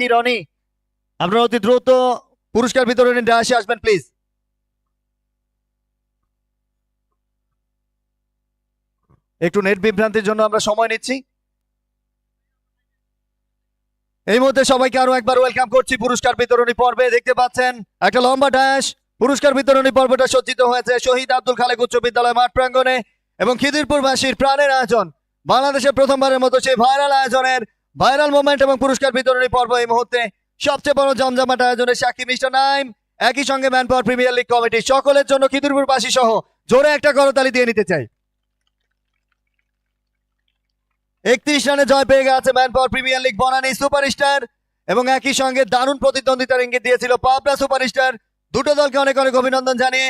Lucky Roni? আপনারা অতি দ্রুত পুরস্কার বিতরণী ডায়াসে আসবেন প্লিজ একটু নেট বিভ্রান্তির জন্য আমরা সময় নিচ্ছি। এই মুহূর্তে সবাইকে আরও একবার ওয়েলকাম করছি পুরস্কার বিতরণী পর্বে। দেখতে পাচ্ছেন, একটা লম্বা ড্যাশ পুরস্কার বিতরণী পর্বটা সজ্জিত হয়েছে শহীদ আব্দুল খালেক উচ্চ বিদ্যালয় মাঠ প্রাঙ্গণে এবং খিদিরপুরবাসীর প্রাণের আয়োজন। বাংলাদেশে প্রথমবারের মতো সেই ভাইরাল আয়োজনের ভাইরাল মোমেন্ট এবং পুরস্কার বিতরণী পর্ব এই মুহূর্তে সবচেয়ে বড় জমজমাট আয়োজনের সাক্ষী মিস্টার নাইম। একই সঙ্গে man power premier league committee সকলের জন্য খিদিরপুরবাসী সহ জোরে একটা করতালি দিয়ে নিতে চাই। একত্রিশ রানে জয় পেয়ে গেছে man power premier league Banani superstar এবং একই সঙ্গে দারুণ প্রতিদ্বন্দ্বিতার ইঙ্গিত দিয়েছিল পাবনা সুপারস্টার। দুটো দলকে অনেক অনেক অভিনন্দন জানিয়ে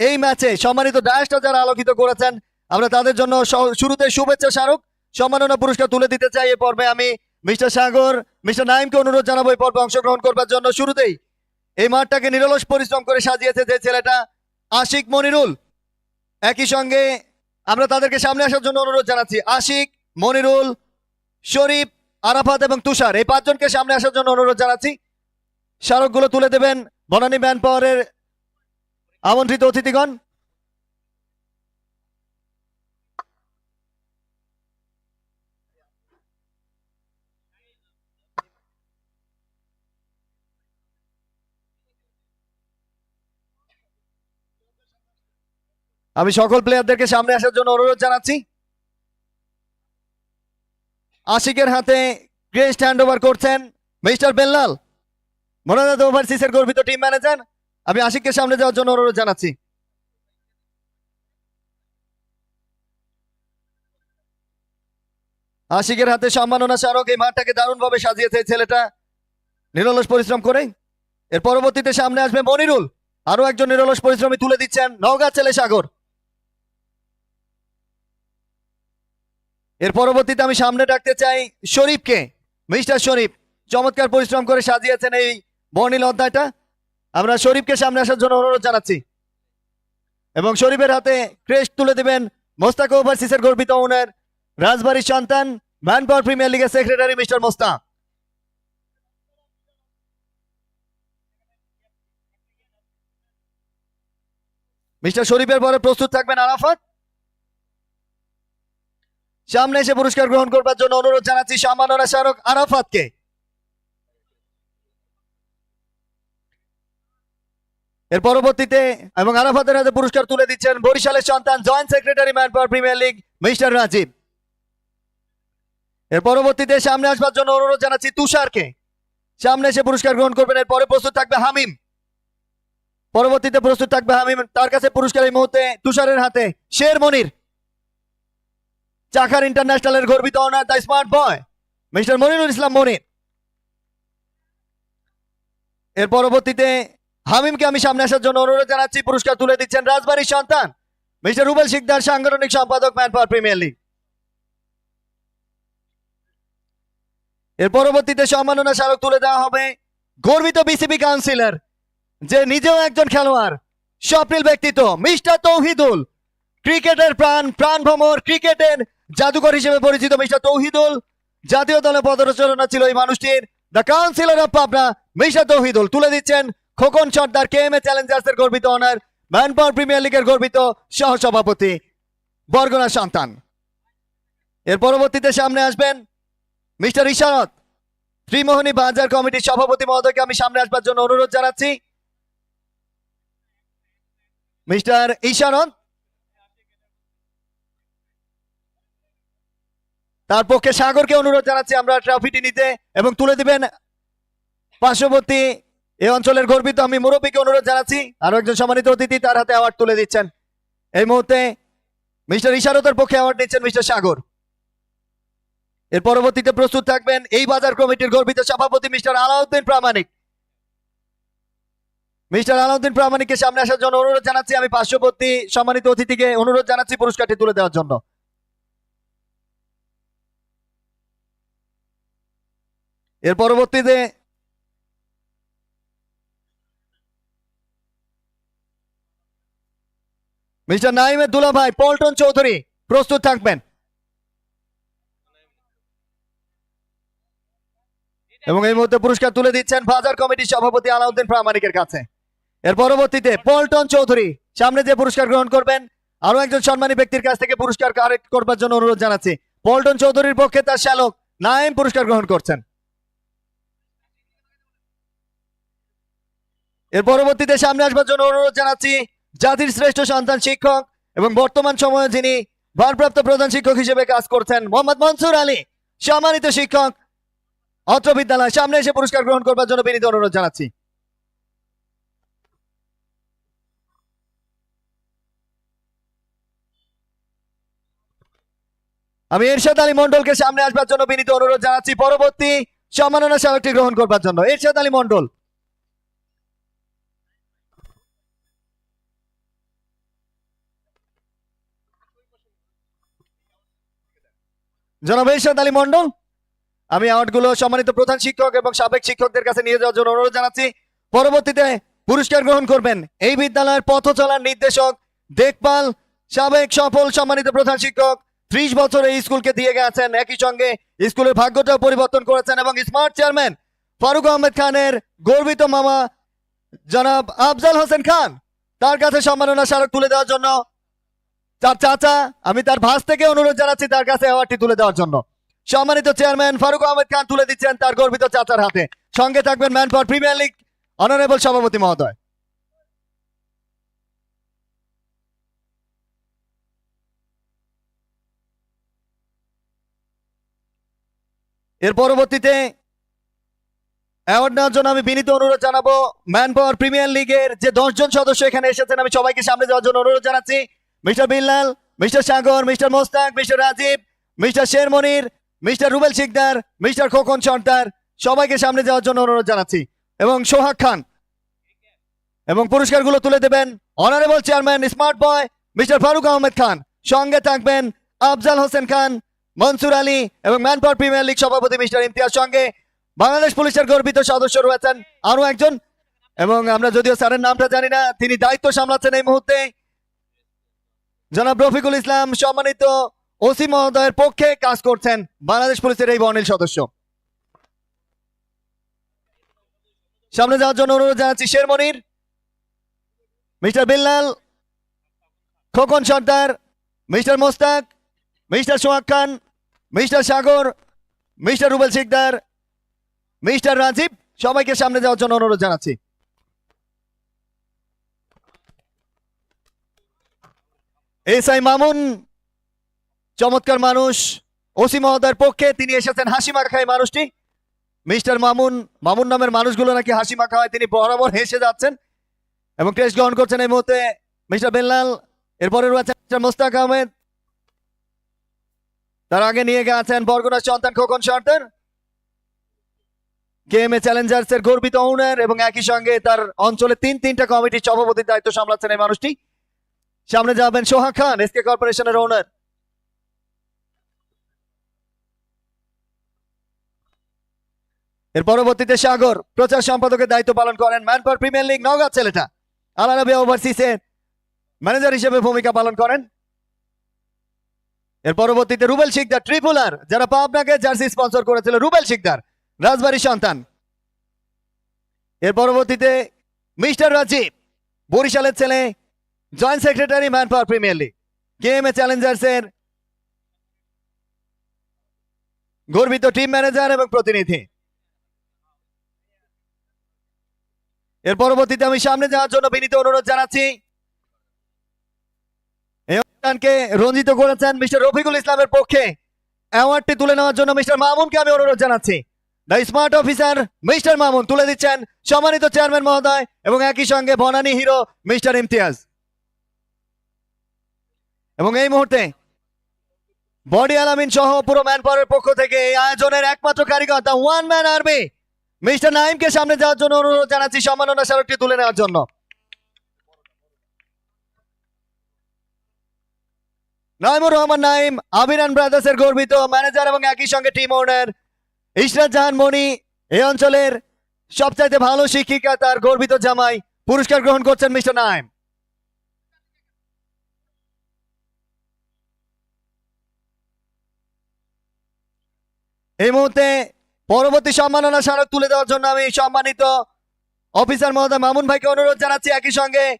এই ম্যাচে সম্মানিত ডায়াসটা যারা আলোকিত করেছেন, আমরা তাদের জন্য শুরুতে শুভেচ্ছা স্মারক। সম্মাননা পুরস্কার তুলে দিতে চাই এ পর্বে আমি মিস্টার সাগর, মিস্টার নাইমকে অনুরোধ জানাব এই পর্বে অংশগ্রহণ করবার জন্য। শুরুতেই এই মাঠটাকে নিরলস পরিশ্রম করে সাজিয়েছে যে ছেলেটা আশিক মনিরুল। একই সঙ্গে আমরা তাদেরকে সামনে আসার জন্য অনুরোধ জানাচ্ছি। আশিক, মনিরুল, শরীফ, আরাফাত এবং তুষার, এই পাঁচজনকে সামনে আসার জন্য অনুরোধ জানাচ্ছি। স্মারকগুলো তুলে দেবেন বনানী ম্যান পাওয়ারের আমন্ত্রিত অতিথিগণ। আমি সকল প্লেয়ারদেরকে সামনে আসার জন্য অনুরোধ জানাচ্ছি। আশিকের হাতে গ্রেস্ট হ্যান্ড ওভার করছেন মিস্টার বেল্লাল। মোনাজাত ওভারসিসের গর্বিত টিম ম্যানেজার আমি আশিককে সামনে যাওয়ার জন্য অনুরোধ জানাচ্ছি। আশিকের হাতে সম্মাননা স্মারক এই মাঠটাকে দারুণভাবে সাজিয়েছে ছেলেটা। নিরলস পরিশ্রম করে। এর পরবর্তীতে সামনে আসবে মনিরুল। আরও একজন নিরলস পরিশ্রমী তুলে দিচ্ছেন নওগাঁ ছেলে সাগর। এর পরবর্তীতে আমি সামনে ডাকতে চাই শরীফকে। মিস্টার শরীফ, চমৎকার পরিশ্রম করে সাজিয়েছেন এই বর্ণিল অধ্যায়টা। আমরা শরীফকে সামনে আসার জন্য অনুরোধ জানাচ্ছি। এবং শরীফের হাতে ক্রেস্ট তুলে দেবেন মোস্তাক ওভারসিসের গর্বিত ওনার রাজবাড়ির সন্তান ম্যান পাওয়ার প্রিমিয়ার লিগের সেক্রেটারি মিস্টার মোস্তাক। মিস্টার শরীফের পরে প্রস্তুত থাকবেন আরাফাত। সামনে এসে পুরস্কার গ্রহণ করবার জন্য অনুরোধ জানাচ্ছি সম্মাননা স্মারক আরাফাতকে। এর পরবর্তীতে এবং আরাফাতের হাতে পুরস্কার তুলে দিচ্ছেন বরিশালের সন্তান joint secretary man power premier league, mister Rajib. এর পরবর্তীতে সামনে আসবার জন্য অনুরোধ জানাচ্ছি তুষারকে। সামনে এসে পুরস্কার গ্রহণ করবেন, এর পরে প্রস্তুত থাকবে হামিম। পরবর্তীতে প্রস্তুত থাকবে হামিম, তার কাছে পুরস্কার এই মুহূর্তে তুষারের হাতে, শের মনির। চাকার ইন্টারন্যাশনালের গর্বিত owner the smart boy mister Monirul Islam Monir. এর পরবর্তীতে হামিমকে আমি সামনে আসার জন্য অনুরোধ জানাচ্ছি, পুরস্কার তুলে দিচ্ছেন রাজবাড়ির সন্তান, মিস্টার রুবেল শিকদার, সাংগঠনিক সম্পাদক ম্যান পাওয়ার প্রিমিয়ার লিগ এর পরবর্তীতে সম্মাননা স্মারক তুলে দেওয়া হবে গর্বিত বিসিবি কাউন্সিলর, যে নিজেও একজন খেলোয়াড়, স্বপ্নিল ব্যক্তিত্ব, মিস্টার তৌহিদুল, ক্রিকেটের প্রাণ প্রাণ ভ্রমর ক্রিকেটের জাদুকর হিসেবে পরিচিত মিস্টার তৌহিদুল। জাতীয় দলে পদরচনা ছিল এই মানুষটির। The councillor of Pabna mister Tauhidul, তুলে দিচ্ছেন খোকন সর্দার কে এম এ চ্যালেঞ্জার্সের গর্বিত অনার ম্যান পাওয়ার প্রিমিয়ার লিগের গর্বিত সহসভাপতি, বরগুনা সন্তান। এর পরবর্তীতে সামনে আসবেন মিস্টার ইশারত। ত্রিমোহনী বাজার কমিটির সভাপতি মহোদয়কে আমি সামনে আসবার জন্য অনুরোধ জানাচ্ছি। মিস্টার ইশারত তার পক্ষে সাগরকে অনুরোধ জানাচ্ছি, আমরা ট্রফিটি নিতে এবং তুলে দিবেন। পার্শ্ববর্তী এই অঞ্চলের গর্বিত আমি মুরব্বীকে অনুরোধ জানাচ্ছি। আরও একজন সম্মানিত অতিথি তার হাতে অ্যাওয়ার্ড তুলে দিচ্ছেন। এই মুহূর্তে মিস্টার ইশারতের পক্ষে অ্যাওয়ার্ড নিচ্ছেন মিস্টার সাগর। এর পরবর্তীতে প্রস্তুত থাকবেন এই বাজার কমিটির গর্বিত সভাপতি মিস্টার আলাউদ্দিন প্রামাণিক। মিস্টার আলাউদ্দিন প্রামাণিককে সামনে আসার জন্য অনুরোধ জানাচ্ছি। আমি পার্শ্ববর্তী সম্মানিত অতিথিকে অনুরোধ জানাচ্ছি পুরস্কারটি তুলে দেওয়ার জন্য। এর পরবর্তীতে মিস্টার নাইমের দুলা ভাই পল্টন চৌধুরী প্রস্তুত থাকবেন। এবং এই মুহূর্তে পুরস্কার তুলে দিচ্ছেন বাজার কমিটির সভাপতি আলাউদ্দিন প্রামাণিকের কাছে। এর পরবর্তীতে পল্টন চৌধুরী সামনে যে পুরস্কার গ্রহণ করবেন আরও একজন সম্মানী ব্যক্তির কাছ থেকে পুরস্কার কারেক্ট করবার জন্য অনুরোধ জানাচ্ছি। পল্টন চৌধুরীর পক্ষে তার শ্যালক নাইম পুরস্কার গ্রহণ করছেন। এর পরবর্তীতে সামনে আসবার জন্য অনুরোধ জানাচ্ছি জাতির শ্রেষ্ঠ সন্তান শিক্ষক এবং বর্তমান সময়ে যিনি ভারপ্রাপ্ত প্রধান শিক্ষক হিসেবে কাজ করছেন মোহাম্মদ মনসুর আলী, সম্মানিত শিক্ষক, অত্র বিদ্যালয় সামনে এসে পুরস্কার গ্রহণ করবার জন্য বিনীত অনুরোধ জানাচ্ছি। আমি এরশাদ আলী মন্ডলকে সামনে আসবার জন্য বিনীত অনুরোধ জানাচ্ছি। পরবর্তী সম্মাননা স্মারকটি গ্রহণ করবার জন্য। এরশাদ আলী মন্ডল জনাব এরশাদ আলী মন্ডল আমি অ্যাওয়ার্ডগুলো সম্মানিত প্রধান শিক্ষক এবং সাবেক শিক্ষকদের কাছে নিয়ে যাওয়ার জন্য অনুরোধ জানাচ্ছি। পরবর্তীতে পুরস্কার গ্রহণ করবেন এই বিদ্যালয়ের পথ চলার নির্দেশক দেখভাল সাবেক সফল সম্মানিত প্রধান শিক্ষক, ত্রিশ বছর এই স্কুলকে দিয়ে গেছেন। একই সঙ্গে স্কুলের ভাগ্যটাও পরিবর্তন করেছেন এবং স্মার্ট চেয়ারম্যান ফারুক আহমেদ খানের গর্বিত মামা জনাব আফজাল হোসেন খান, তার কাছে সম্মাননা স্মারক তুলে দেওয়ার জন্য তার চাচা, আমি তার ভাস থেকে অনুরোধ জানাচ্ছি তার কাছে অ্যাওয়ার্ডটি তুলে দেওয়ার জন্য। সম্মানিত চেয়ারম্যান ফারুক আহমেদ খান তুলে দিচ্ছেন তার গর্বিত চাচার হাতে। সঙ্গে থাকবেন Man for Premier League honourable সভাপতি মহোদয়। এর পরবর্তীতে অ্যাওয়ার্ড নেওয়ার জন্য আমি বিনীত অনুরোধ জানাব। ম্যান পাওয়ার প্রিমিয়ার লিগের যে দশজন সদস্য এখানে এসেছেন, আমি সবাইকে সামনে যাওয়ার জন্য অনুরোধ জানাচ্ছি। Mister Billal, mister Sagar, mister Mostak, mister Rajib, mister Sher Monir mister Rubel Sikdar, mister Khokon Sardar, সবাইকে সামনে যাওয়ার জন্য অনুরোধ জানাচ্ছি। এবং সোহাগ খান। এবং পুরস্কারগুলো তুলে দেবেন honourable chairman smart boy mister Faruk Ahmed Khan. সঙ্গে থাকবেন আফজাল হোসেন খান, মনসুর আলী এবং ম্যান ম্যানপাওয়ার প্রিমিয়ার লিগ সভাপতি মিস্টার ইমতিয়াজ সঙ্গে বাংলাদেশ পুলিশের গর্বিত সদস্য রয়েছেন আরও একজন। এবং আমরা যদিও স্যারের নামটা জানি না, তিনি দায়িত্ব সামলাচ্ছেন এই মুহূর্তে। জনাব রফিকুল ইসলাম, সম্মানিত ওসি মহোদয়ের পক্ষে কাজ করছেন বাংলাদেশ পুলিশের এই বর্ণিল সদস্য। সামনে যাওয়ার জন্য অনুরোধ জানাচ্ছি Shermonir, mister Billal, Khokon Sardar, mister Mostak, mister Sohag Khan, mister Sagar, mister Rubel Sikdar, mister Rajib, সবাইকে সামনে যাওয়ার জন্য অনুরোধ জানাচ্ছি। এস আই মামুন, চমৎকার মানুষ। ওসি মহোদয়ের পক্ষে তিনি এসেছেন হাসি মাখা এই মানুষটি। মিস্টার মামুন মামুন নামের মানুষগুলো নাকি হাসি মাখা হয়, তিনি বরাবর হেসে যাচ্ছেন এবং টেস্ট গ্রহণ করছেন এই মুহূর্তে মিস্টার বেল্লাল এরপরে রয়েছেন মিস্টার মোস্তাক আহমেদ। তার আগে নিয়ে গেছেন বরগুনার সন্তান খোকন সর্দার। কেএমএ চ্যালেঞ্জার্স এর গর্বিত ওনার এবং একই সঙ্গে তার অঞ্চলে তিন তিনটা কমিটির সভাপতির দায়িত্ব সামলাচ্ছেন এই মানুষটি। সামনে যাবেন সোহাগ খান এসকে কর্পোরেশনের ওনার এর পরবর্তীতে সাগর, প্রচার সম্পাদকের দায়িত্ব পালন করেন ম্যানপার প্রিমিয়ার লিগ, নওগাঁ ছেলেটা। আলারাবিয়া ওভারসিসের ম্যানেজার হিসেবে ভূমিকা পালন করেন। এর পরবর্তীতে রুবেল শিকদার ট্রিপুলার যারা পাবনাকে জার্সি স্পন্সর করেছিল রুবেল শিকদার রাজবাড়ির সন্তান। এর পরবর্তীতে মিস্টার রাজীব, বরিশালের ছেলে joint secretary Man Power Premier League challengers এর গর্বিত টিম ম্যানেজার এবং প্রতিনিধি। এর পরবর্তীতে আমি সামনে যাওয়ার জন্য বিনীত অনুরোধ জানাচ্ছি। এই অনুষ্ঠানকে রঞ্জিত করেছেন মিস্টার রফিকুল ইসলামের পক্ষে। অ্যাওয়ার্ডটি তুলে নেওয়ার জন্য মিস্টার মামুনকে আমি অনুরোধ জানাচ্ছি। The smart officer mister Mamun তুলে দিচ্ছেন সম্মানিত চেয়ারম্যান মহোদয় এবং একই সঙ্গে বনানী হিরো মিস্টার ইমতিয়াজ। এবং এই মুহূর্তে বডি আলামিন সহ পুরো ম্যান পাওয়ারের পক্ষ থেকে এই আয়োজনের একমাত্র কারিগর the one man army mister নাইমকে সামনে যাওয়ার জন্য অনুরোধ জানাচ্ছি, সম্মাননা স্মারকটি তুলে নেওয়ার জন্য। নাইমুর রহমান নাইম আবিরান ব্রাদার্স এর গর্বিত ম্যানেজার এবং একই সঙ্গে টিম ওনার ইশরাত জাহান মনি এই অঞ্চলের সবচাইতে ভালো শিক্ষিকা তার গর্বিত জামাই পুরস্কার গ্রহণ করছেন মিস্টার নাইম এই মুহূর্তে পরবর্তী সম্মাননা স্মারক তুলে দেওয়ার জন্য আমি সম্মানিত অফিসার মহোদয় মামুন ভাইকে অনুরোধ জানাচ্ছি। একই সঙ্গে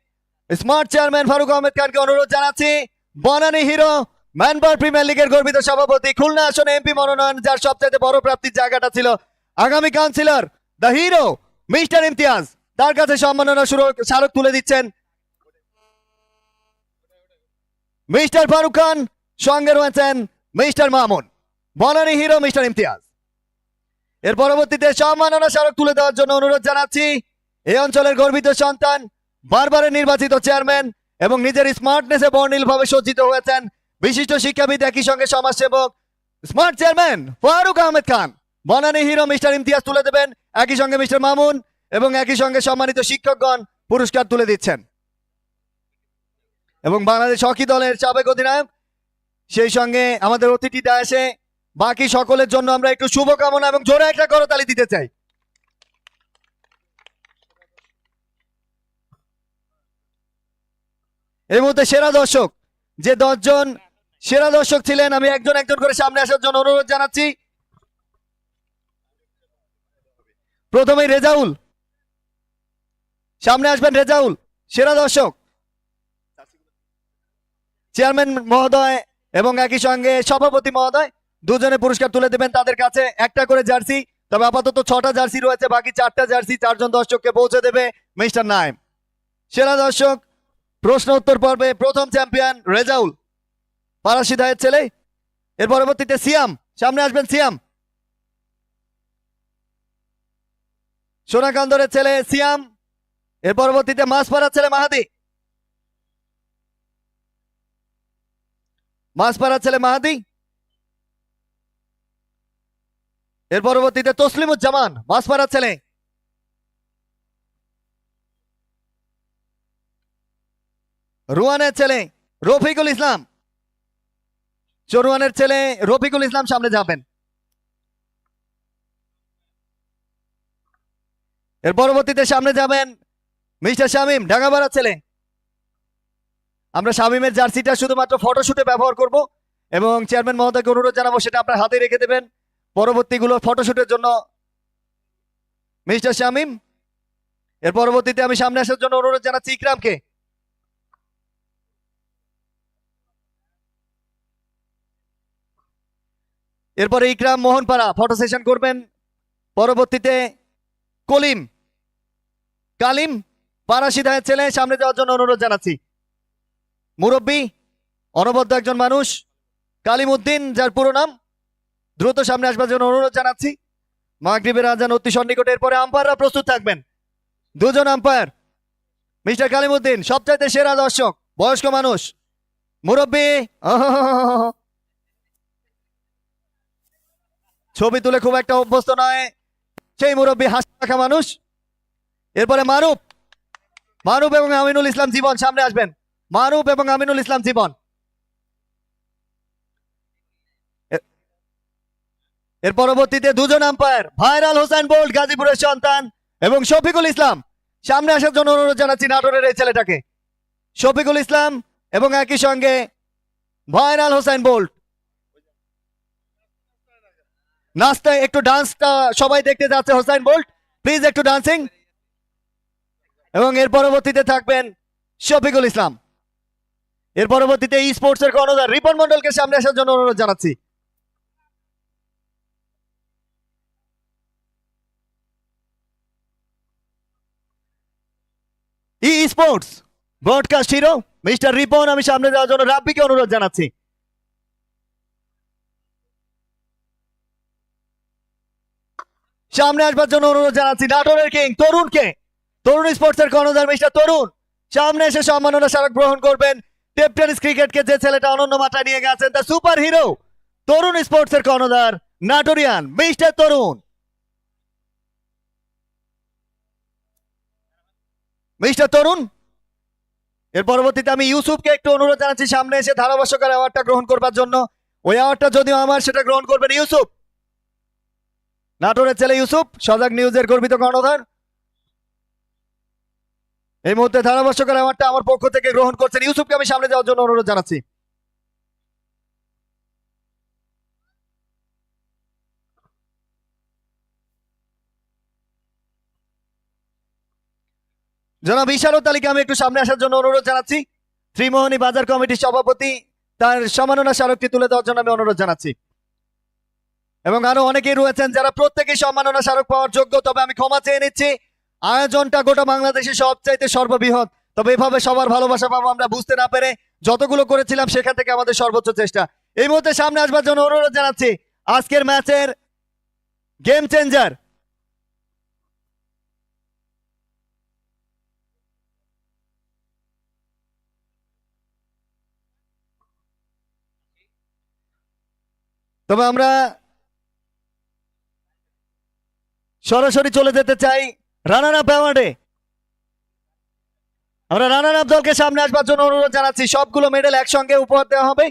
স্মার্ট চেয়ারম্যান ফারুক আহমেদ খানকে অনুরোধ জানাচ্ছি। বনানী হিরো ম্যানপাওয়ার প্রিমিয়ার লিগের গর্বিত সভাপতি, খুলনা আসনে এমপি মনোনয়ন, যার সবচাইতে বড় প্রাপ্তির জায়গাটা ছিল আগামী councillor, the hero, mister Imtiaz. তার কাছে সম্মাননা সুর- স্মারক তুলে দিচ্ছেন। মিস্টার ফারুক খান, সঙ্গে রয়েছেন mister Mamun. Banani hero mister Imtiaz. এর পরবর্তীতে সম্মাননা স্মারক তুলে দেওয়ার জন্য অনুরোধ জানাচ্ছি, এই অঞ্চলের গর্বিত সন্তান, বারবারের নির্বাচিত চেয়ারম্যান এবং নিজের স্মার্টনেসে বর্ণিলভাবে সজ্জিত হয়েছেন বিশিষ্ট শিক্ষাবিদ একই সঙ্গে সমাজসেবক। Smart chairman Faruk Ahmed Khan, Banani hero mister Imtiaz তুলে দেবেন, একই সঙ্গে মিস্টার মামুন এবং একই সঙ্গে সম্মানিত শিক্ষকগণ পুরস্কার তুলে দিচ্ছেন। এবং বাংলাদেশ হকি দলের সাবেক অধিনায়ক, সেই সঙ্গে আমাদের অতিথিটা এসে বাকি সকলের জন্য আমরা একটু শুভকামনা এবং জোরে একটা করতালি দিতে চাই। এই মুহূর্তে সেরা দর্শক, যে দশজন সেরা দর্শক ছিলেন, আমি একজন একজন করে সামনে আসার জন্য অনুরোধ জানাচ্ছি। প্রথমেই রেজাউল। সামনে আসবেন রেজাউল, সেরা দর্শক। চেয়ারম্যান মহোদয় এবং একই সঙ্গে সভাপতি মহোদয়। দুজনে পুরস্কার তুলে দেবেন তাদের কাছে। একটা করে জার্সি, তবে আপাতত ছটা জার্সি রয়েছে, বাকি চারটা জার্সি চারজন দর্শককে পৌঁছে দেবে মিস্টার নাইম সেরা দর্শক, প্রশ্ন উত্তর পর্বে প্রথম চ্যাম্পিয়ন রেজাউল, পারাসি দায়ের ছেলে। এর পরবর্তীতে সিয়াম, সামনে আসবেন সিয়াম। সোনাকান্দরের ছেলে সিয়াম, এর পরবর্তীতে মাসপাড়ার ছেলে মাহাদি। মাসপাড়ার ছেলে মাহাদি এর পরবর্তীতে তসলিমুজ্জামান মাসপাড়ার ছেলে। রুয়ানের ছেলে, রফিকুল ইসলাম। চরুয়ানের ছেলে, রফিকুল ইসলাম সামনে যাবেন। এর পরবর্তীতে সামনে যাবেন মিস্টার শামিম ঢাকাপাড়ার ছেলে। আমরা শামিমের জার্সিটা শুধুমাত্র ফটোশুটে ব্যবহার করব এবং চেয়ারম্যান মহোদয়কে অনুরোধ জানাব, সেটা আপনার হাতে রেখে দেবেন। পরবর্তীগুলো ফটোশুটের জন্য মিস্টার শামিম, এর পরবর্তীতে আমি সামনে আসার জন্য অনুরোধ জানাচ্ছি ইকরামকে। এরপরে ইকরাম মোহনপাড়া ফটো সেশন করবেন। পরবর্তীতে কলিম, কালিম পারাসিদায়ের ছেলে, সামনে যাওয়ার জন্য অনুরোধ জানাচ্ছি। মুরব্বী, অনবদ্য একজন মানুষ কালিম উদ্দিন যার পুরো নাম দ্রুত সামনে আসবার জন্য অনুরোধ জানাচ্ছি। মাগরিবের আজান অতি সন্নিকটে, এরপরে আম্পায়াররা প্রস্তুত থাকবেন। দুজন আম্পায়ার। মিস্টার কালিমুদ্দিন, সবচাইতে সেরা দর্শক, বয়স্ক মানুষ। মুরব্বী। ছবি তুলে খুব একটা অভ্যস্ত নয়। সেই মুরব্বী হাসি রাখা মানুষ। এরপরে মারুপ মারুপ এবং আমিনুল ইসলাম জীবন সামনে আসবেন। মারুপ এবং আমিনুল ইসলাম জীবন। এর পরবর্তীতে দুজন আম্পায়ার ভাইরাল হোসেন বোল্ট, গাজীপুরের সন্তান এবং শফিকুল ইসলাম। সামনে আসার জন্য অনুরোধ জানাচ্ছি নাটোরের এই ছেলেটাকে। শফিকুল ইসলাম এবং একই সঙ্গে ভাইরাল হোসেন বোল্ট। নাচতে একটু ডান্সটা সবাই দেখতে যাচ্ছে হোসাইন বোল্ট। প্লিজ একটু ডান্সিং এবং এর পরবর্তীতে থাকবেন শফিকুল ইসলাম। এর পরবর্তীতে ই স্পোর্টস এর কর্ণধার রিপন মন্ডলকে সামনে আসার জন্য অনুরোধ জানাচ্ছি। E sports broadcast hero mister Ripon আমি সামনে যাওয়ার জন্য রাব্বিকে অনুরোধ জানাচ্ছি। সামনে আসবার জন্য অনুরোধ জানাচ্ছি নাটোরের কিং, তরুণকে। তরুণ স্পোর্টস এর কর্ণধার মিস্টার তরুণ। সামনে এসে সম্মাননা স্মারক গ্রহণ করবেন টেপ টেনিস ক্রিকেটকে যে ছেলেটা অনন্য মাত্রায় নিয়ে গেছেন the super hero Tarun sports এর কর্ণধার, নাটোরিয়ান মিস্টার তরুণ। মিস্টার তরুণ, এর পরবর্তীতে আমি ইউসুফকে একটু অনুরোধ জানাচ্ছি, সামনে এসে ধারাভাষ্যকার অ্যাওয়ার্ডটা গ্রহণ করবার জন্য। ওই অ্যাওয়ার্ডটা যদিও আমার, সেটা গ্রহণ করবেন ইউসুফ। নাটোরের ছেলে ইউসুফ, সজাগ নিউজের গর্বিত কর্ণধার। এই মুহূর্তে ধারাভাষ্যকার অ্যাওয়ার্ডটা আমার পক্ষ থেকে গ্রহণ করছেন ইউসুফকে আমি সামনে যাওয়ার জন্য অনুরোধ জানাচ্ছি। জনাব ইশারত আলীকে আমি একটু সামনে আসার জন্য অনুরোধ জানাচ্ছি। ত্রিমোহনী বাজার কমিটির সভাপতি, তার সম্মাননা স্মারকটি তুলে দেওয়ার জন্য আমি অনুরোধ জানাচ্ছি। এবং আরও অনেকেই রয়েছেন যারা প্রত্যেকেই সম্মাননা স্মারক পাওয়ার যোগ্য, তবে আমি ক্ষমা চেয়ে নিচ্ছি। আয়োজনটা গোটা বাংলাদেশের সবচাইতে সর্ববৃহৎ, তবে এভাবে সবার ভালোবাসা পাবো আমরা বুঝতে না পেরে যতগুলো করেছিলাম সেখান থেকে আমাদের সর্বোচ্চ চেষ্টা। এই মুহূর্তে সামনে আসবার জন্য অনুরোধ জানাচ্ছি। আজকের ম্যাচের গেম চেঞ্জার তবে আমরা সরাসরি চলে যেতে চাই রানার আপ অ্যাওয়ার্ডে। আমরা রানার আপ দলকে সামনে আসবার জন্য অনুরোধ জানাচ্ছি। সবগুলো মেডেল একসঙ্গে উপহার দেওয়া হবে।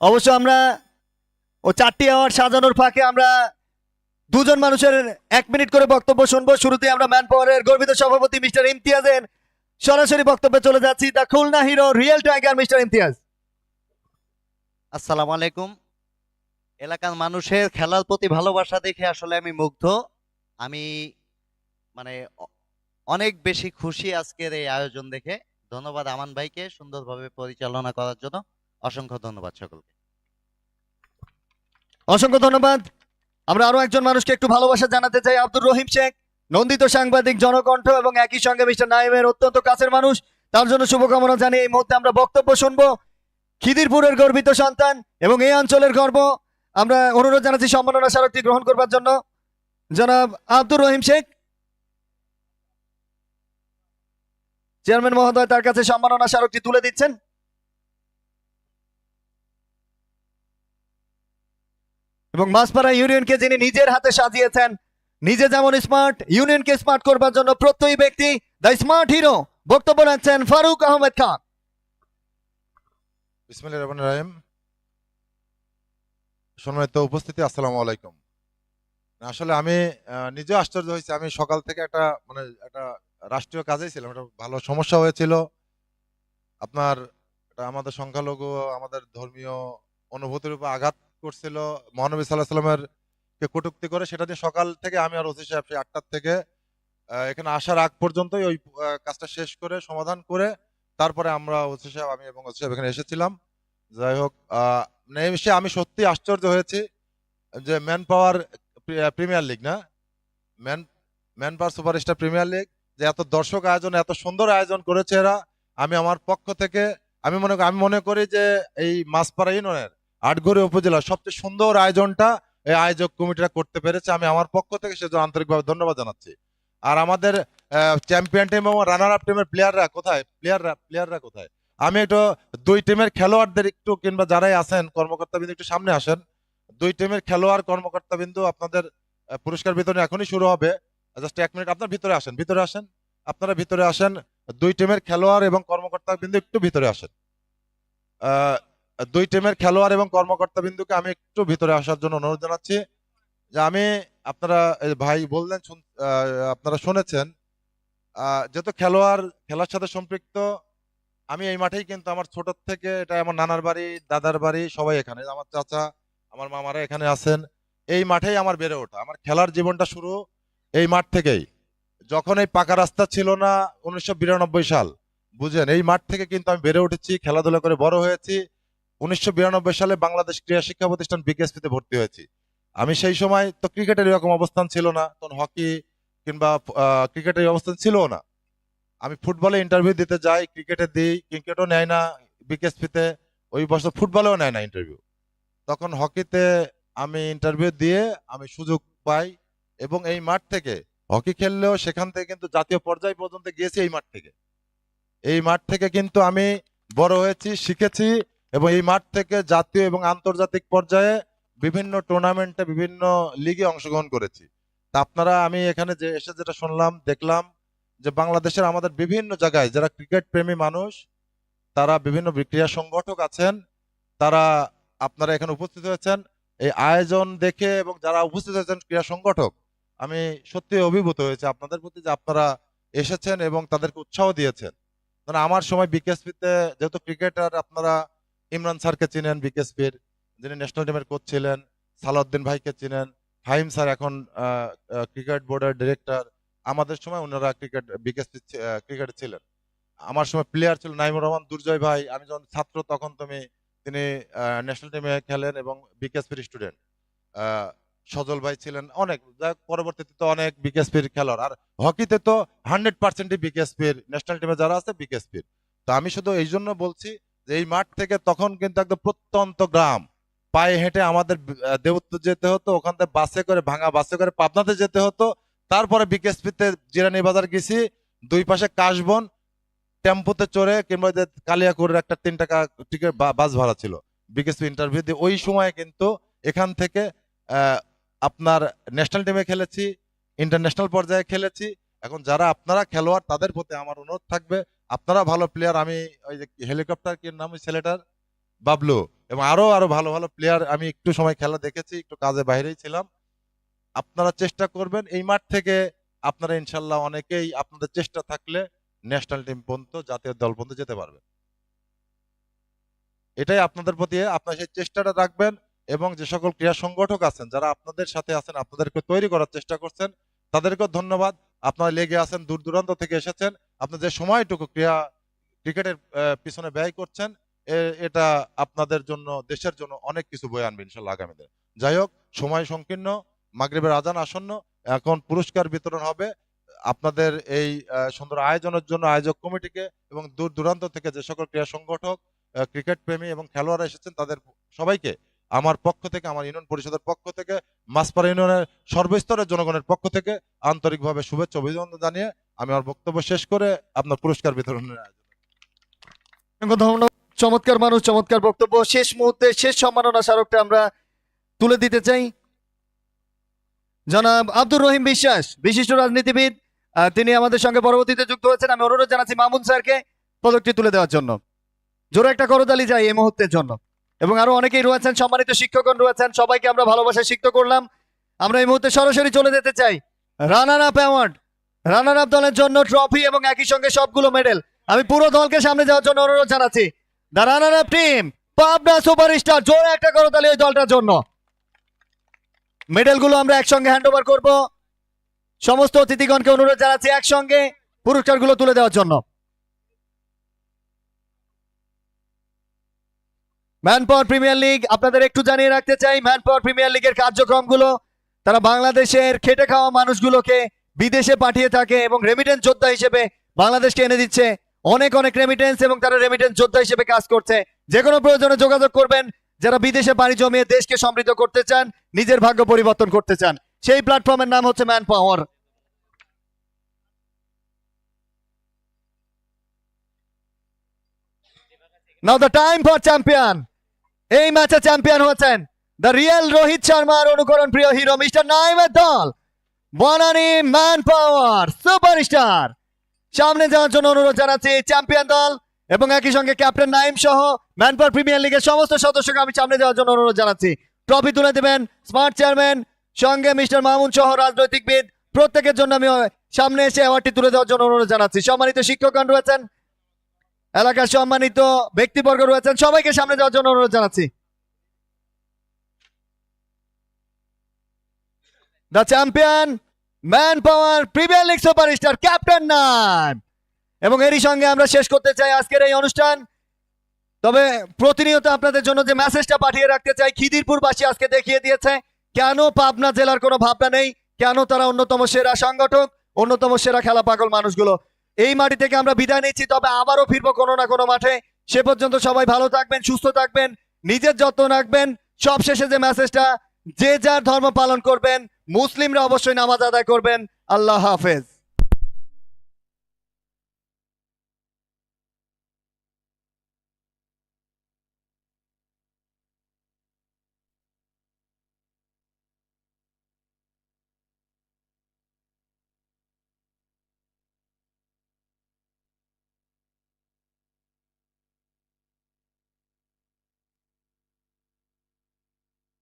অবশ্য আমরা ও চারটি অ্যাওয়ার্ড সাজানোর ফাঁকে আমরা দুজন মানুষের এক মিনিট করে বক্তব্য শুনব। শুরুতে আমরা ম্যান পাওয়ারের গর্বিত সভাপতি মিস্টার ইমতিয়াজের সরাসরি বক্তব্যে চলে যাচ্ছি the Khulna hero real tiger mister Imtiaz. আসসালামু আলাইকুম। এলাকার মানুষের খেলার প্রতি ভালোবাসা দেখে আসলে আমি মুগ্ধ। আমি মানে অনেক বেশি খুশি আজকের এই আয়োজন দেখে। ধন্যবাদ আমান ভাইকে সুন্দরভাবে পরিচালনা করার জন্য। অসংখ্য ধন্যবাদ সকলকে। অসংখ্য ধন্যবাদ। আমরা আরও একজন মানুষকে একটু ভালোবাসা জানাতে চাই, আব্দুর রহিম শেখ। নন্দিত সাংবাদিক, জনকণ্ঠ এবং একই সঙ্গে মিস্টার নাইমের অত্যন্ত কাছের মানুষ। তার জন্য শুভকামনা জানিয়ে এই মুহূর্তে আমরা বক্তব্য শুনব। খিদিরপুরের গর্বিত সন্তান এবং এই অঞ্চলের গর্ব। আমরা অনুরোধ জানাচ্ছি সম্মাননা স্মারকটি গ্রহণ করবার জন্য। জনাব আব্দুর রহিম শেখ। চেয়ারম্যান মহোদয় তার কাছে সম্মাননা স্মারকটি তুলে দিচ্ছেন। এবং মাসপাড়া ইউনিয়নকে যিনি নিজের হাতে সাজিয়েছেন, নিজে যেমন স্মার্ট ইউনিয়নকে স্মার্ট করবার জন্য প্রত্যয়ী ব্যক্তি দ্য স্মার্ট হিরো বক্তব্য রাখছেন ফারুক আহমেদ খান। সম্মানিত উপস্থিতি, আসসালামু আলাইকুম। আসলে আমি নিজেও আশ্চর্য হয়েছি। আমি সকাল থেকে একটা মানে একটা রাষ্ট্রীয় কাজেই ছিলাম। একটা ভালো সমস্যা হয়েছিল। আপনার আমাদের সংখ্যালঘু, আমাদের ধর্মীয় অনুভূতির উপর আঘাত করছিল মহানবী সাল্লাহ সাল্লামের কে কটুক্তি করে সেটা দিয়ে সকাল থেকে আমি আর ওসি সাহেব সেই আটটার থেকে। এখানে আসার আগ পর্যন্তই ওই কাজটা শেষ করে সমাধান করে তারপরে আমরা ওসি সাহেব আমি এবং ওসি সাহেব এখানে এসেছিলাম। যাই হোক আহ, মানে আমি সত্যি আশ্চর্য হয়েছি যে ম্যান পাওয়ার প্রিমিয়ার লিগ না? Man Man Power superstar Premier League যে এত দর্শক আয়োজন এত সুন্দর আয়োজন করেছে এরা আমি আমার পক্ষ থেকে আমি মনে আমি মনে করি যে এই মাসপাড়া ইউনিয়নের আটঘরে উপজেলার সবচেয়ে সুন্দর আয়োজনটা এই আয়োজক কমিটিরা করতে পেরেছে। আমি আমার পক্ষ থেকে সেজন্য আন্তরিকভাবে ধন্যবাদ জানাচ্ছি। আর আমাদের চ্যাম্পিয়ন টিম এবং রানার আপ টিমের প্লেয়াররা কোথায়? প্লেয়াররা প্লেয়াররা কোথায়? আমি একটু, দুই টিমের খেলোয়াড়দের একটু কিংবা যারাই আছেন কর্মকর্তা বিন্দু একটু সামনে আসেন। দুই টিমের খেলোয়াড় কর্মকর্তা বিন্দু আপনাদের পুরস্কার বিতরণ এখনই শুরু হবে। জাস্ট এক মিনিট আপনার ভিতরে আসেন ভিতরে আসেন। আপনারা ভিতরে আসেন, দুই টিমের খেলোয়াড় এবং কর্মকর্তা বিন্দু একটু ভিতরে আসেন। দুই টিমের খেলোয়াড় এবং কর্মকর্তা বিন্দুকে আমি একটু ভিতরে আসার জন্য অনুরোধ জানাচ্ছি যে আমি আপনারা ভাই বললেন আপনারা শুনেছেন যেহেতু খেলোয়াড় খেলার সাথে সম্পৃক্ত, আমি এই মাঠেই কিন্তু আমার ছোট থেকে, এটা আমার নানার বাড়ি, দাদার বাড়ি, সবাই এখানে, আমার চাচা, আমার মামারা এখানে আছেন, এই মাঠেই আমার বেড়ে ওঠা, আমার খেলার জীবনটা শুরু এই মাঠ থেকেই। যখন এই পাকা রাস্তা ছিল না, উনিশশো বিরানব্বই সাল, বুঝেন, এই মাঠ থেকে কিন্তু আমি বেড়ে উঠেছি, খেলাধুলা করে বড় হয়েছি উনিশশো বিরানব্বই সালে বাংলাদেশ ক্রীড়া শিক্ষা প্রতিষ্ঠান বিকেএসপিতে ভর্তি হয়েছি। আমি সেই সময় তো ক্রিকেটের এরকম অবস্থান ছিল না, তখন হকি কিংবা ক্রিকেটের অবস্থান ছিল না। আমি ফুটবলে ইন্টারভিউ দিতে যাই, ক্রিকেটে দিই, ক্রিকেটও নেয় না বিকেএসপিতে, ওই বছর ফুটবলেও নেয় না ইন্টারভিউ তখন হকিতে আমি ইন্টারভিউ দিয়ে আমি সুযোগ পাই এবং এই মাঠ থেকে, হকি খেললেও সেখান থেকে কিন্তু জাতীয় পর্যায় পর্যন্ত গিয়েছি এই মাঠ থেকে। এই মাঠ থেকে কিন্তু আমি বড় হয়েছি, শিখেছি এবং এই মাঠ থেকে জাতীয় এবং আন্তর্জাতিক পর্যায়ে বিভিন্ন টুর্নামেন্টে বিভিন্ন লিগে অংশগ্রহণ করেছি। তা আপনারা, আমি এখানে যে, এসে যেটা শুনলাম, দেখলাম যে বাংলাদেশের আমাদের বিভিন্ন জায়গায় যারা ক্রিকেট প্রেমী মানুষ, তারা বিভিন্ন ক্রীড়া সংগঠক আছেন, তারা আপনারা এখানে উপস্থিত হয়েছেন। এই আয়োজন দেখে এবং যারা উপস্থিত হয়েছেন ক্রীড়া সংগঠক, আমি সত্যি অভিভূত হয়েছে আপনাদের প্রতি যে আপনারা এসেছেন এবং তাদেরকে উৎসাহ দিয়েছেন। আমার সময় বিকেএসপিতে যেহেতু ক্রিকেটার আপনারা ইমরান স্যারকে চিনেন বিকেএসপির যিনি ন্যাশনাল টিমের কোচ ছিলেন, সালাউদ্দিন ভাইকে চিনেন, ফাহিম স্যার এখন ক্রিকেট বোর্ডের ডিরেক্টর আমাদের সময় ওনারা ক্রিকেট বিকেএসপি ক্রিকেট ছিলেন। আমার সময় প্লেয়ার ছিল নাইমুর রহমান দুর্জয় ভাই, আমি যখন ছাত্র তখন তুমি, তিনি ন্যাশনাল টিমে খেলেন এবং বিকেএসপির স্টুডেন্ট সজল ভাই ছিলেন অনেক পরবর্তীতে তো অনেক বিকেএসপির খেলোয়াড়। আর হকিতে তো হান্ড্রেড পার্সেন্টই বিকেএসপির ন্যাশনাল টিমে যারা আছে বিকেএসপির তো আমি শুধু এই জন্য বলছি এই মাঠ থেকে তখন কিন্তু একদম প্রত্যন্ত গ্রাম। পায়ে হেঁটে আমাদের দেবত্ব যেতে হতো, ওখান থেকে বাসে করে, ভাঙা বাসে করে পাবনাতে যেতে হতো। তারপরে বিকেএসপিতে জিরানি বাজার গেছি, দুই পাশে কাশবন, টেম্পোতে চড়ে কিংবা যে কালিয়াকুরের একটা তিন টাকা টিকিট বাস ভাড়া ছিল। বিকেএসপি ইন্টারভিউ দিয়ে ওই সময় কিন্তু এখান থেকে আপনার ন্যাশনাল টিমে খেলেছি ইন্টারন্যাশনাল পর্যায়ে খেলেছি। এখন যারা আপনারা খেলোয়াড়, তাদের প্রতি আমার অনুরোধ থাকবে আপনারা ভালো প্লেয়ার আমি ওই যে হেলিকপ্টার কি নাম ওই ছেলেটার? বাবলু। এবং আরও আরও ভালো ভালো প্লেয়ার আমি একটু সময় খেলা দেখেছি, একটু কাজে বাইরেই ছিলাম। আপনারা চেষ্টা করবেন, এই মাঠ থেকে আপনারা ইনশাল্লাহ অনেকেই আপনাদের চেষ্টা থাকলে ন্যাশনাল টিম পর্যন্ত, জাতীয় দল পর্যন্ত যেতে পারবে এটাই আপনাদের প্রতি, আপনার সেই চেষ্টাটা রাখবেন এবং যে সকল ক্রীড়া সংগঠক আছেন, যারা আপনাদের সাথে আছেন, আপনাদেরকে তৈরি করার চেষ্টা করছেন, তাদেরকেও ধন্যবাদ। আপনারা লেগে আছেন, দূর দূরান্ত থেকে এসেছেন। আপনার যে সময়টুকু ক্রিয়া, ক্রিকেটের পিছনে ব্যয় করছেন এটা আপনাদের জন্য, দেশের জন্য অনেক কিছু বয়ে আনবে ইনশাল্লাহ আগামী দিনে। যাই হোক, সময় সংকীর্ণ, মাগরিবের আজান আসন্ন, এখন পুরস্কার বিতরণ হবে। আপনাদের এই সুন্দর আয়োজনের জন্য আয়োজক কমিটিকে এবং দূর দূরান্ত থেকে যে সকল ক্রীড়া সংগঠক ক্রিকেট প্রেমী এবং খেলোয়াড় এসেছেন, তাদের সবাইকে আমার পক্ষ থেকে, আমার ইউনিয়ন পরিষদের পক্ষ থেকে, মাসপাড়া ইউনিয়নের সর্বস্তরের জনগণের পক্ষ থেকে আন্তরিকভাবে শুভেচ্ছা, অভিনন্দন জানিয়ে আমি আমার বক্তব্য শেষ করে আপনার পুরস্কার বিতরণের চমৎকার মানুষ, চমৎকার বক্তব্য। শেষ মুহূর্তে, শেষ সম্মাননা স্মারকটা আমরা তুলে দিতে চাই। জনাব আব্দুর রহিম বিশ্বাস, বিশিষ্ট রাজনীতিবিদ তিনি আমাদের সঙ্গে পরবর্তীতে যুক্ত হয়েছেন। আমি অনুরোধ জানাচ্ছি মামুন স্যারকে পদকটি তুলে দেওয়ার জন্য। জোরে একটা করতালি যাই এই মুহূর্তের জন্য। এবং আরও অনেকেই রয়েছেন, সম্মানিত শিক্ষকগণ রয়েছেন, সবাইকে আমরা ভালোবাসায় শিক্ষিত করলাম। আমরা এই মুহূর্তে সরাসরি চলে যেতে চাই। Runner up award, runner up দলের জন্য ট্রফি এবং একই সঙ্গে সবগুলো মেডেল। আমি পুরো দলকে সামনে যাওয়ার জন্য অনুরোধ জানাচ্ছি। The runner up team, Pabna superstar, জোরে একটা করতালি ওই দলটার জন্য। মেডেলগুলো আমরা একসঙ্গে হ্যান্ড ওভার করব। সমস্ত অতিথিগণকে অনুরোধ জানাচ্ছি একসঙ্গে পুরস্কারগুলো তুলে দেওয়ার জন্য। ম্যান পাওয়ার প্রিমিয়ার লিগ আপনাদের একটু জানিয়ে রাখতে চাই ম্যানপাওয়ার প্রিমিয়ার লিগের কার্যক্রমগুলো। তারা বাংলাদেশের খেটে খাওয়া মানুষগুলোকে বিদেশে পাঠিয়ে থাকে এবং রেমিটেন্স যোদ্ধা হিসেবে বাংলাদেশকে এনে দিচ্ছে। অনেক অনেক রেমিটেন্স এবং তারা রেমিটেন্স যোদ্ধা হিসেবে কাজ করছে। যে কোনো প্রয়োজনে যোগাযোগ করবেন। যারা বিদেশে পাড়ি জমিয়ে দেশকে সমৃদ্ধ করতে চান, নিজের ভাগ্য পরিবর্তন করতে চান। সেই প্ল্যাটফর্মের নাম হচ্ছে Man Power now the time for champion এই ম্যাচে চ্যাম্পিয়ন হয়েছেন দ্য রিয়েল রোহিত শর্মার অনুকরণ প্রিয় হিরো মিস্টার নাইমের দল। Banani Man Power super star সামনে যাওয়ার জন্য অনুরোধ জানাচ্ছি চ্যাম্পিয়ন দল এবং একই সঙ্গে ক্যাপ্টেন নাইম সহ ম্যান পাওয়ার প্রিমিয়ার লিগের সমস্ত সদস্যকে আমি সামনে যাওয়ার জন্য অনুরোধ জানাচ্ছি। ট্রফি তুলে দেবেন স্মার্ট চেয়ারম্যান সঙ্গে মিস্টার মামুন সহ রাজনৈতিকবিদ। প্রত্যেকের জন্য আমি সামনে এসে অ্যাওয়ার্ডটি তুলে দেওয়ার জন্য অনুরোধ জানাচ্ছি। সম্মানিত শিক্ষকগণ রয়েছেন এলাকার সম্মানিত ব্যক্তিবর্গ রয়েছেন। সবাইকে সামনে যাওয়ার জন্য অনুরোধ জানাচ্ছি। The champion Man Power Premier League super star captain Naim এবং এরই সঙ্গে আমরা শেষ করতে চাই আজকের এই অনুষ্ঠান। তবে প্রতিনিয়ত আপনাদের জন্য যে মেসেজটা পাঠিয়ে রাখতে চাই, খিদিরপুরবাসী আজকে দেখিয়ে দিয়েছে, কেন পাবনা জেলার কোনো ভাবনা নেই? কেন তারা অন্যতম সেরা সংগঠক, অন্যতম সেরা খেলা পাগল মানুষগুলো? এই মাটি থেকে আমরা বিদায় নিচ্ছি, তবে আবারও ফিরবো কোনো না কোনো মাঠে। সে পর্যন্ত সবাই ভালো থাকবেন, সুস্থ থাকবেন, নিজের যত্ন রাখবেন। সবশেষে যে মেসেজটা যে যার ধর্ম পালন করবেন, মুসলিমরা অবশ্যই নামাজ আদায় করবেন। আল্লাহ হাফেজ।